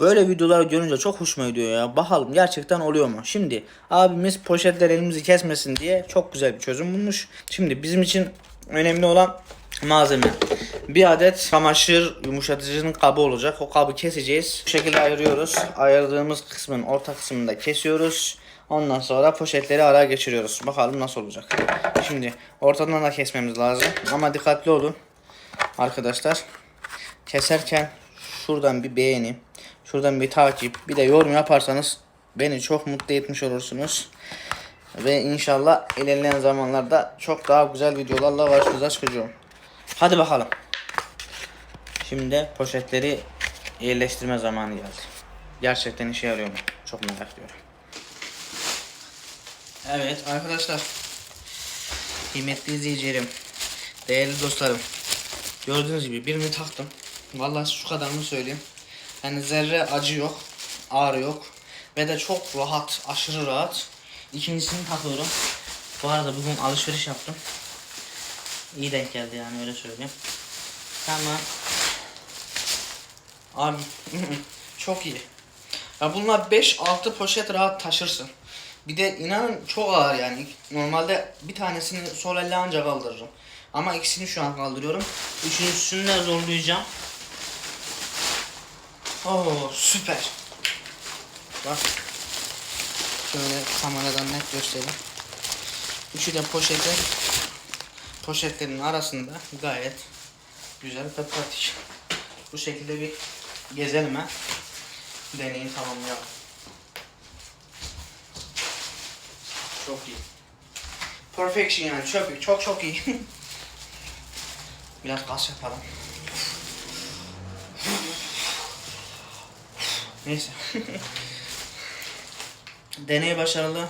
Böyle videolar görünce çok hoşuma gidiyor ya. Bakalım gerçekten oluyor mu? Şimdi abimiz poşetler elimizi kesmesin diye çok güzel bir çözüm bulmuş. Şimdi bizim için önemli olan malzeme. Bir adet çamaşır yumuşatıcının kabı olacak. O kabı keseceğiz. Bu şekilde ayırıyoruz. Ayırdığımız kısmın orta kısmını da kesiyoruz. Ondan sonra poşetleri araya geçiriyoruz. Bakalım nasıl olacak. Şimdi ortadan da kesmemiz lazım. Ama dikkatli olun. Arkadaşlar keserken şuradan bir beğeni, şuradan bir takip, bir de yorum yaparsanız beni çok mutlu etmiş olursunuz. Ve inşallah ilerleyen zamanlarda çok daha güzel videolarla karşınıza çıkacağım. Hadi bakalım. Şimdi poşetleri yerleştirme zamanı geldi. Gerçekten işe yarıyor mu? Çok merak ediyorum. Evet arkadaşlar. Kıymetli izleyicilerim. Değerli dostlarım. Gördüğünüz gibi birini taktım. Vallahi şu kadarını söyleyeyim. Yani zerre acı yok. Ağrı yok. Ve de çok rahat. Aşırı rahat. İkincisini takıyorum. Bu arada bugün alışveriş yaptım. İyi denk geldi yani öyle söyleyeyim. Tamam. Abi çok iyi. Ya bunlar 5-6 poşet rahat taşırsın. Bir de inanın çok ağır yani. Normalde bir tanesini sol elle ancak kaldırırım. Ama ikisini şu an kaldırıyorum. Üçüncüsünü de zorlayacağım. Oo süper. Bak. Şöyle kameradan net göstereyim. Üçü de poşete poşetlerin arasında gayet güzel ve. Bu şekilde bir gezelim ha. Deneyi tamamlayalım. Çok iyi. Perfection yani iyi. Çok çok iyi. Biraz gaz yapalım. Neyse. Deney başarılı.